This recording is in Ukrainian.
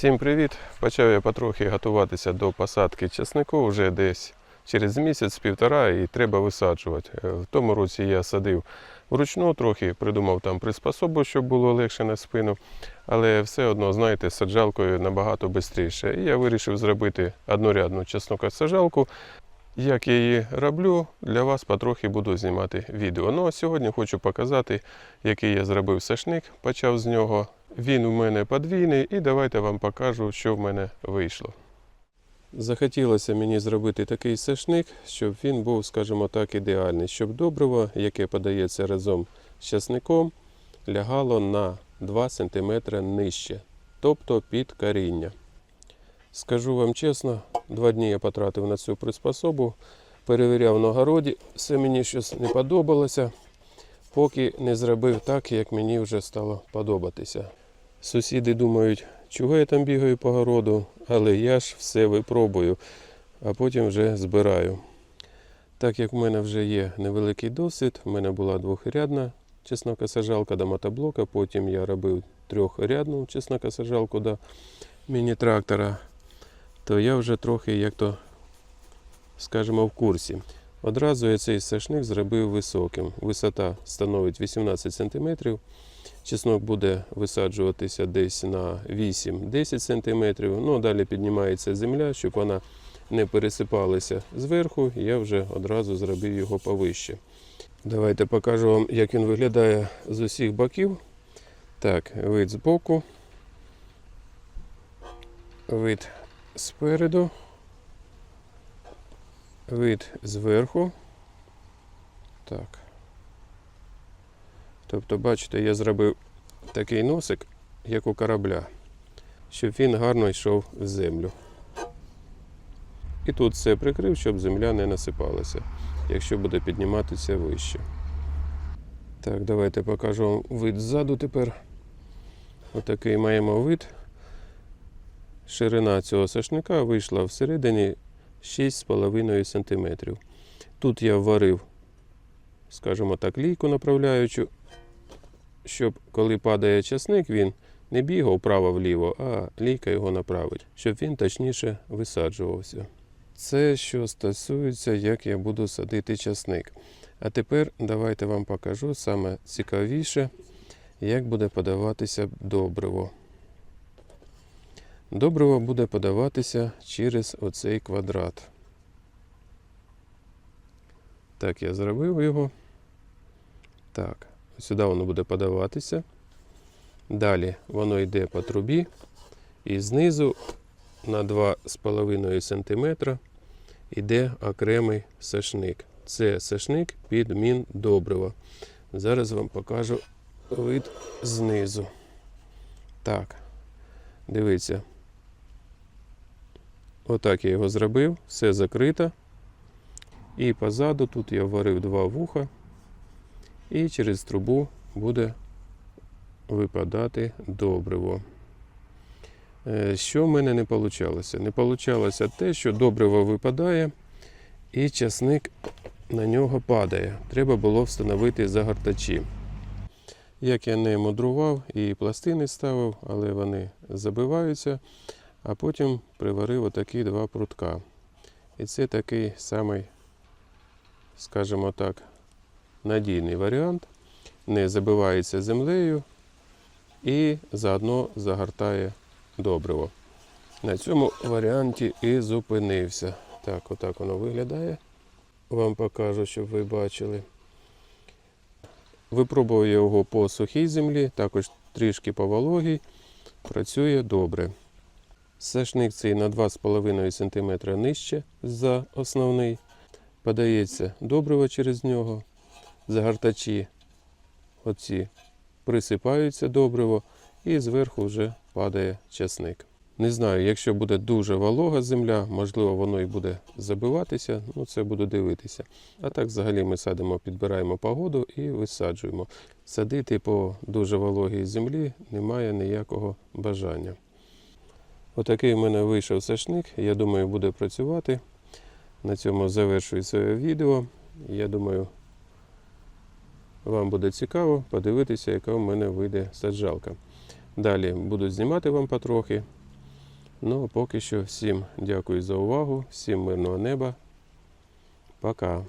Всім привіт! Почав я потрохи готуватися до посадки чеснику вже десь через місяць-півтора і треба висаджувати. Е, В тому році я садив вручну трохи, придумав там приспособу, щоб було легше на спину, але все одно, знаєте, саджалкою набагато швидше. І я вирішив зробити однорядну чеснокосаджалку. Як я її роблю, для вас потрохи буду знімати відео. Ну а сьогодні хочу показати, який я зробив сашник, почав з нього. Він у мене подвійний, і давайте вам покажу, що в мене вийшло. Захотілося мені зробити такий сашник, щоб він був, скажімо так, ідеальний, щоб добриво, яке подається разом з часником, лягало на 2 см нижче, тобто під коріння. Скажу вам чесно, два дні я потратив на цю приспособу, перевіряв на городі, все мені щось не подобалося, поки не зробив так, як мені вже стало подобатися. Сусіди думають, чого я там бігаю по городу, але я ж все випробую, а потім вже збираю. Так як в мене вже є невеликий досвід, в мене була двохрядна чеснокосажалка до мотоблока, потім я робив трьохрядну чеснокосажалку до міні-трактора, то я вже трохи, як то скажімо, в курсі. Одразу я цей сашник зробив високим. Висота становить 18 см. Чеснок буде висаджуватися десь на 8-10 см. Ну, далі піднімається земля, щоб вона не пересипалася зверху. Я вже одразу зробив його повище. Давайте покажу вам, як він виглядає з усіх боків. Так, вид збоку, вид спереду, вид зверху. Так. Тобто, бачите, я зробив такий носик, як у корабля, щоб він гарно йшов в землю. І тут все прикрив, щоб земля не насипалася, якщо буде підніматися вище. Так, давайте покажу вам вид ззаду тепер. Отакий маємо вид. Ширина цього сашника вийшла всередині 6,5 см. Тут я варив, скажімо так, лійку направляючу, щоб коли падає часник, він не бігав вправо-вліво, а лійка його направить, щоб він точніше висаджувався. Це що стосується, як я буду садити часник. А тепер давайте вам покажу саме цікавіше, як буде подаватися добриво. Добриво буде подаватися через оцей квадрат. Так, я зробив його. Так, сюди воно буде подаватися. Далі воно йде по трубі і знизу на 2,5 см йде окремий сашник. Це сашник під міндобриво. Зараз вам покажу вид знизу. Так, дивіться. Отак я його зробив, все закрито. І позаду тут я варив два вуха, і через трубу буде випадати добриво. Е, Що в мене не вийшло? Не вийшло те, що добриво випадає, і часник на нього падає. Треба було встановити загортачі. Як я не мудрував і пластини ставив, але вони забиваються, а потім приварив отакі два прутка. І це такий самий, скажімо так, надійний варіант. Не забивається землею і заодно загортає добриво. На цьому варіанті і зупинився. Так, отак воно виглядає. Вам покажу, щоб ви бачили. Випробував його по сухій землі, також трішки по вологій. Працює добре. Сашник цей на 2,5 см нижче за основний. Подається добриво через нього. Загортачі оці присипаються добриво і зверху вже падає часник. Не знаю, якщо буде дуже волога земля, можливо, воно і буде забиватися, ну це буду дивитися. А так взагалі ми садимо, підбираємо погоду і висаджуємо. Садити по дуже вологій землі немає ніякого бажання. Отакий в мене вийшов сашник. Я думаю, буде працювати. На цьому завершую своє відео. Я думаю, вам буде цікаво подивитися, яка в мене вийде саджалка. Далі буду знімати вам потрохи. Ну, а поки що всім дякую за увагу, всім мирного неба. Пока.